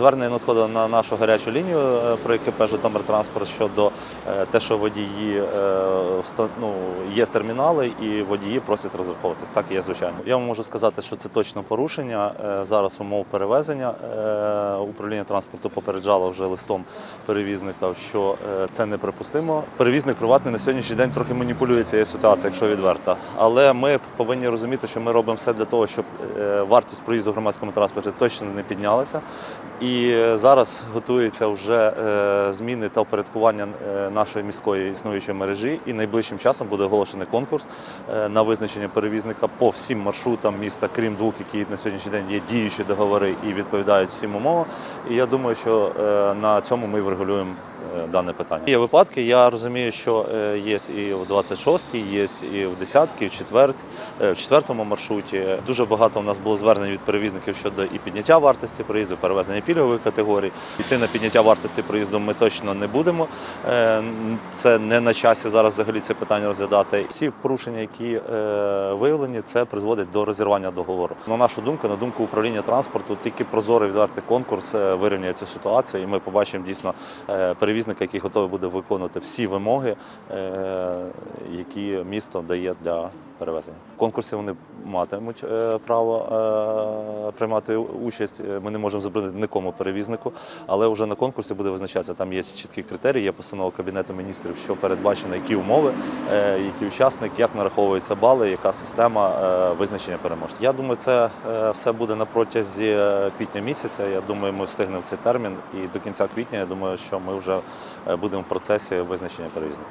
Звернення надходило на нашу гарячу лінію е, про КП «Житомиртранспорт» щодо е, те, що водії е, ну, є термінали і водії просять розраховуватись. Так і є, звичайно. Я вам можу сказати, що це точно порушення. Зараз умов перевезення управління транспорту попереджало вже листом перевізника, що це неприпустимо. Перевізник приватний на сьогоднішній день трохи маніпулює цією ситуацією, якщо відверто. Але ми повинні розуміти, що ми робимо все для того, щоб вартість проїзду в громадському транспорті точно не піднялася. І е, зараз готуються вже е, зміни та упорядкування е, нашої міської існуючої мережі. І найближчим часом буде оголошений конкурс на визначення перевізника по всім маршрутам міста, крім двох, які на сьогоднішній день є діючі договори і відповідають всім умовам. І я думаю, що на цьому ми врегулюємо дане питання. Є випадки. Я розумію, що е, є і в 26-й, є і в 10-й, і в четверть, е, в четвертому маршруті. Дуже багато у нас було звернень від перевізників щодо і підняття вартості проїзду, перевезення пільгових категорій. Йти на підняття вартості проїзду ми точно не будемо. Е, Це не на часі зараз взагалі це питання розглядати. Всі порушення, які е, виявлені, це призводить до розірвання договору. На нашу думку, на думку управління транспорту, тільки прозорий відвертий конкурс е, вирівняє цю ситуацію, і ми побачимо дійсно е, перевізника, який готовий буде виконувати всі вимоги, е, які місто дає для перевезення. В конкурсі вони матимуть е, право е, приймати участь. Ми не можемо заборонити нікому перевізнику, але вже на конкурсі буде визначатися. Там є чіткі критерії, є постанова Кабінету міністрів, що передбачено, які умови, який учасник, як нараховуються бали, яка система визначення переможця. Я думаю, це все буде на протязі квітня місяця. Я думаю, ми встигнемо цей термін. І до кінця квітня я думаю, що ми вже будемо в процесі визначення перевізника.